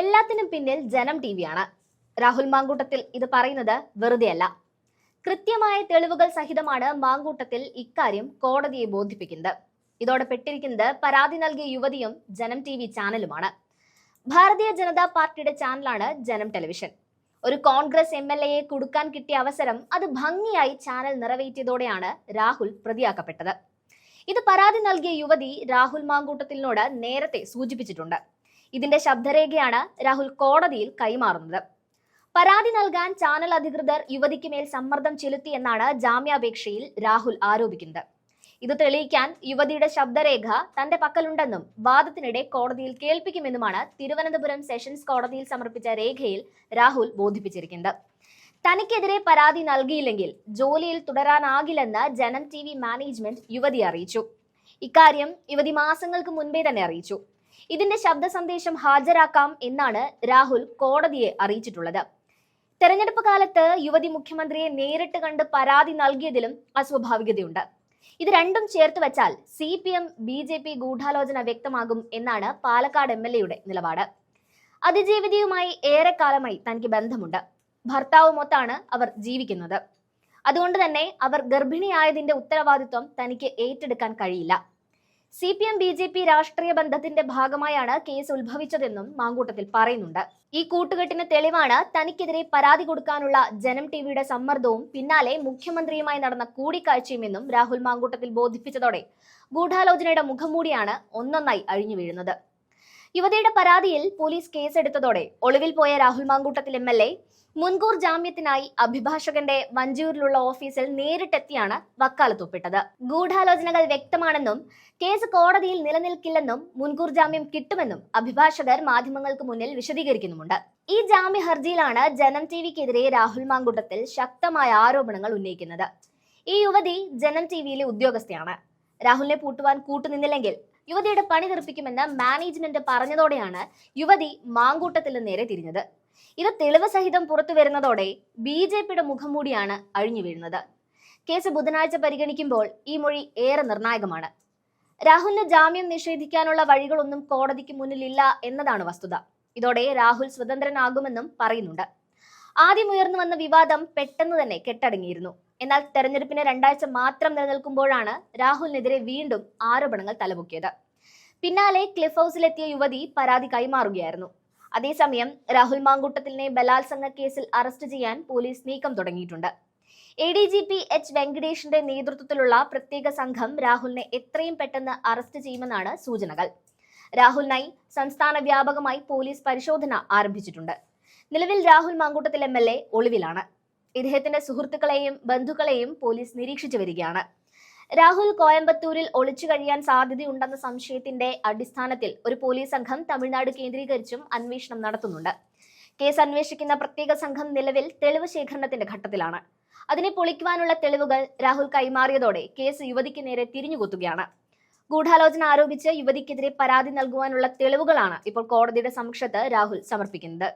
എല്ലാത്തിനും പിന്നിൽ ജനം ടി വിയാണ് രാഹുൽ മാങ്കൂട്ടത്തിൽ ഇത് പറയുന്നത് വെറുതെയല്ല. കൃത്യമായ തെളിവുകൾ സഹിതമാണ് മാങ്കൂട്ടത്തിൽ ഇക്കാര്യം കോടതിയെ ബോധിപ്പിക്കുന്നത്. ഇതോടെ പെട്ടിരിക്കുന്നത് പരാതി നൽകിയ യുവതിയും ജനം ടി വി ചാനലുമാണ്. ഭാരതീയ ജനതാ പാർട്ടിയുടെ ചാനലാണ് ജനം ടെലിവിഷൻ. ഒരു കോൺഗ്രസ് എം എൽ എയെ കൊടുക്കാൻ കിട്ടിയ അവസരം അത് ഭംഗിയായി ചാനൽ നിറവേറ്റിയതോടെയാണ് രാഹുൽ പ്രതിയാക്കപ്പെട്ടത്. ഇത് പരാതി നൽകിയ യുവതി രാഹുൽ മാങ്കൂട്ടത്തിനോട് നേരത്തെ സൂചിപ്പിച്ചിട്ടുണ്ട്. ഇതിന്റെ ശബ്ദരേഖയാണ് രാഹുൽ കോടതിയിൽ കൈമാറുന്നത്. പരാതി നൽകാൻ ചാനൽ അധികൃതർ യുവതിക്ക് മേൽ സമ്മർദ്ദം ചെലുത്തി എന്നാണ് ജാമ്യാപേക്ഷയിൽ രാഹുൽ ആരോപിക്കുന്നത്. ഇത് തെളിയിക്കാൻ യുവതിയുടെ ശബ്ദരേഖ തന്റെ പക്കലുണ്ടെന്നും വാദത്തിനിടെ കോടതിയിൽ കേൾപ്പിക്കുമെന്നുമാണ് തിരുവനന്തപുരം സെഷൻസ് കോടതിയിൽ സമർപ്പിച്ച രേഖയിൽ രാഹുൽ ബോധിപ്പിച്ചിരിക്കുന്നത്. തനിക്കെതിരെ പരാതി നൽകിയില്ലെങ്കിൽ ജോലിയിൽ തുടരാനാകില്ലെന്ന് ജനം ടി വി മാനേജ്മെന്റ് യുവതി അറിയിച്ചു. ഇക്കാര്യം യുവതി മാസങ്ങൾക്ക് മുൻപേ തന്നെ അറിയിച്ചു. ഇതിന്റെ ശബ്ദ സന്ദേശം ഹാജരാക്കാം എന്നാണ് രാഹുൽ കോടതിയെ അറിയിച്ചിട്ടുള്ളത്. തെരഞ്ഞെടുപ്പ് കാലത്ത് യുവതി മുഖ്യമന്ത്രിയെ നേരിട്ട് കണ്ട് പരാതി നൽകിയതിലും അസ്വാഭാവികതയുണ്ട്. ഇത് രണ്ടും ചേർത്ത് വെച്ചാൽ C P M B J P ഗൂഢാലോചന വ്യക്തമാകും എന്നാണ് പാലക്കാട് എം എൽ എയുടെ നിലപാട്. അതിജീവിതയുമായി ഏറെക്കാലമായി തനിക്ക് ബന്ധമുണ്ട്. ഭർത്താവുമൊത്താണ് അവർ ജീവിക്കുന്നത്. അതുകൊണ്ട് തന്നെ അവർ ഗർഭിണിയായതിന്റെ ഉത്തരവാദിത്വം തനിക്ക് ഏറ്റെടുക്കാൻ കഴിയില്ല. C P M B J P രാഷ്ട്രീയ ബന്ധത്തിന്റെ ഭാഗമായാണ് കേസ് ഉത്ഭവിച്ചതെന്നും മാങ്കൂട്ടത്തിൽ പറയുന്നുണ്ട്. ഈ കൂട്ടുകെട്ടിന് തെളിവാണ് തനിക്കെതിരെ പരാതി കൊടുക്കാനുള്ള ജനം ടിവിയുടെ സമ്മർദ്ദവും പിന്നാലെ മുഖ്യമന്ത്രിയുമായി നടന്ന കൂടിക്കാഴ്ചയുമെന്നും രാഹുൽ മാങ്കൂട്ടത്തിൽ ബോധിപ്പിച്ചതോടെ ഗൂഢാലോചനയുടെ മുഖംമൂടിയാണ് ഒന്നൊന്നായി അഴിഞ്ഞു വീഴുന്നത്. യുവതിയുടെ പരാതിയിൽ പോലീസ് കേസെടുത്തതോടെ ഒളിവിൽ പോയ Rahul Mamkootathil M L A മുൻകൂർ ജാമ്യത്തിനായി അഭിഭാഷകന്റെ വഞ്ചൂരിലുള്ള ഓഫീസിൽ നേരിട്ടെത്തിയാണ് വക്കാലത്തൊപ്പിട്ടത്. ഗൂഢാലോചനകൾ വ്യക്തമാണെന്നും കേസ് കോടതിയിൽ നിലനിൽക്കില്ലെന്നും മുൻകൂർ ജാമ്യം കിട്ടുമെന്നും അഭിഭാഷകർ മാധ്യമങ്ങൾക്ക് മുന്നിൽ വിശദീകരിക്കുന്നുമുണ്ട്. ഈ ജാമ്യ ഹർജിയിലാണ് ജനം ടി വിക്കെതിരെ രാഹുൽ മാങ്കൂട്ടത്തിൽ ശക്തമായ ആരോപണങ്ങൾ ഉന്നയിക്കുന്നത്. ഈ യുവതി ജനം ടി വിയിലെ ഉദ്യോഗസ്ഥയാണ്. രാഹുലിനെ പൂട്ടുവാൻ കൂട്ടുനിന്നില്ലെങ്കിൽ യുവതിയുടെ പണി തെറിപ്പിക്കുമെന്ന് മാനേജ്മെന്റ് പറഞ്ഞതോടെയാണ് യുവതി മാങ്കൂട്ടത്തിന് നേരെ തിരിഞ്ഞത്. ഇത് തെളിവ് സഹിതം പുറത്തു വരുന്നതോടെ ബി ജെ പിയുടെ മുഖംമൂടിയാണ് അഴിഞ്ഞു വീഴുന്നത്. കേസ് ബുധനാഴ്ച പരിഗണിക്കുമ്പോൾ ഈ മൊഴി ഏറെ നിർണായകമാണ്. രാഹുലിന് ജാമ്യം നിഷേധിക്കാനുള്ള വഴികളൊന്നും കോടതിക്ക് മുന്നിലില്ല എന്നതാണ് വസ്തുത. ഇതോടെ രാഹുൽ സ്വതന്ത്രനാകുമെന്നും പറയുന്നുണ്ട്. ആദ്യം ഉയർന്നു വന്ന വിവാദം പെട്ടെന്ന് തന്നെ കെട്ടടങ്ങിയിരുന്നു. എന്നാൽ തെരഞ്ഞെടുപ്പിന് രണ്ടാഴ്ച മാത്രം നിലനിൽക്കുമ്പോഴാണ് രാഹുലിനെതിരെ വീണ്ടും ആരോപണങ്ങൾ തലപൊക്കിയത്. പിന്നാലെ ക്ലിഫ് ഹൗസിലെത്തിയ യുവതി പരാതി കൈമാറുകയായിരുന്നു. അതേസമയം രാഹുൽ മാങ്കൂട്ടത്തിലിനെ ബലാത്സംഗ കേസിൽ അറസ്റ്റ് ചെയ്യാൻ പോലീസ് നീക്കം തുടങ്ങിയിട്ടുണ്ട്. A D G P H വെങ്കടേഷിന്റെ നേതൃത്വത്തിലുള്ള പ്രത്യേക സംഘം രാഹുലിനെ എത്രയും പെട്ടെന്ന് അറസ്റ്റ് ചെയ്യുമെന്നാണ് സൂചനകൾ. രാഹുലിനായി സംസ്ഥാന വ്യാപകമായി പോലീസ് പരിശോധന ആരംഭിച്ചിട്ടുണ്ട്. നിലവിൽ Rahul Mamkootathil M L A ഒളിവിലാണ്. ഇദ്ദേഹത്തിന്റെ സുഹൃത്തുക്കളെയും ബന്ധുക്കളെയും പോലീസ് നിരീക്ഷിച്ചു വരികയാണ്. രാഹുൽ കോയമ്പത്തൂരിൽ ഒളിച്ചു കഴിയാൻ സാധ്യതയുണ്ടെന്ന സംശയത്തിന്റെ അടിസ്ഥാനത്തിൽ ഒരു പോലീസ് സംഘം തമിഴ്നാട് കേന്ദ്രീകരിച്ചും അന്വേഷണം നടത്തുന്നുണ്ട്. കേസ് അന്വേഷിക്കുന്ന പ്രത്യേക സംഘം നിലവിൽ തെളിവ് ശേഖരണത്തിന്റെ ഘട്ടത്തിലാണ്. അതിനെ പൊളിക്കുവാനുള്ള തെളിവുകൾ രാഹുൽ കൈമാറിയതോടെ കേസ് യുവതിക്ക് നേരെ തിരിഞ്ഞുകൊത്തുകയാണ്. ഗൂഢാലോചന ആരോപിച്ച് യുവതിക്കെതിരെ പരാതി നൽകുവാനുള്ള തെളിവുകളാണ് ഇപ്പോൾ കോടതിയുടെ സമക്ഷത്ത് രാഹുൽ സമർപ്പിക്കുന്നത്.